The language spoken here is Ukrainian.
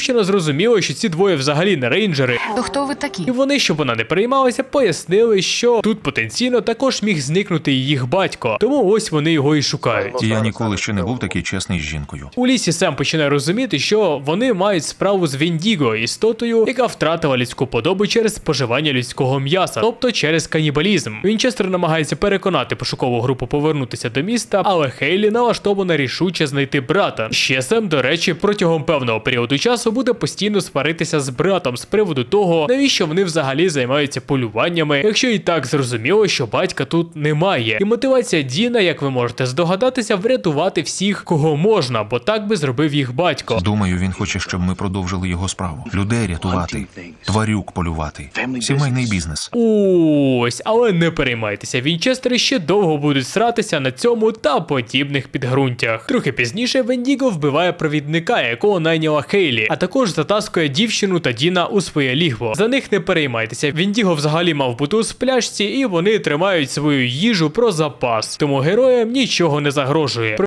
дівчина зрозуміла, що ці двоє взагалі не рейнджери. То хто ви такі? І вони, щоб вона не переймалася, пояснили, що тут потенційно також міг зникнути їх батько. Тому ось вони його і шукають. Я ніколи ще не був такий чесний з жінкою. У лісі Сем починає розуміти, що вони мають справу з Вендіго, істотою, яка втратила людську подобу через споживання людського м'яса, тобто через канібалізм. Вінчестер намагається переконати пошукову групу повернутися до міста, але Хейлі налаштована рішуче знайти брата. Ще Сем, до речі, протягом певного періоду часу буде постійно сваритися з братом з приводу того, навіщо вони взагалі займаються полюваннями, якщо і так зрозуміло, що батька тут немає. І мотивація Діна, як ви можете здогадатися, врятувати всіх, кого можна, бо так би зробив їх батько. Думаю, він хоче, щоб ми продовжили його справу. Людей рятувати, тварюк полювати, сімейний бізнес. Ось, але не переймайтеся, Вінчестери ще довго будуть сратися на цьому та подібних підґрунтях. Трохи пізніше Вендіго вбиває провідника, якого найняла Хейлі, а також затаскує дівчину та Діна у своє лігво. За них не переймайтеся. Віндіго взагалі мав бути у спляшці, і вони тримають свою їжу про запас. Тому героям нічого не загрожує.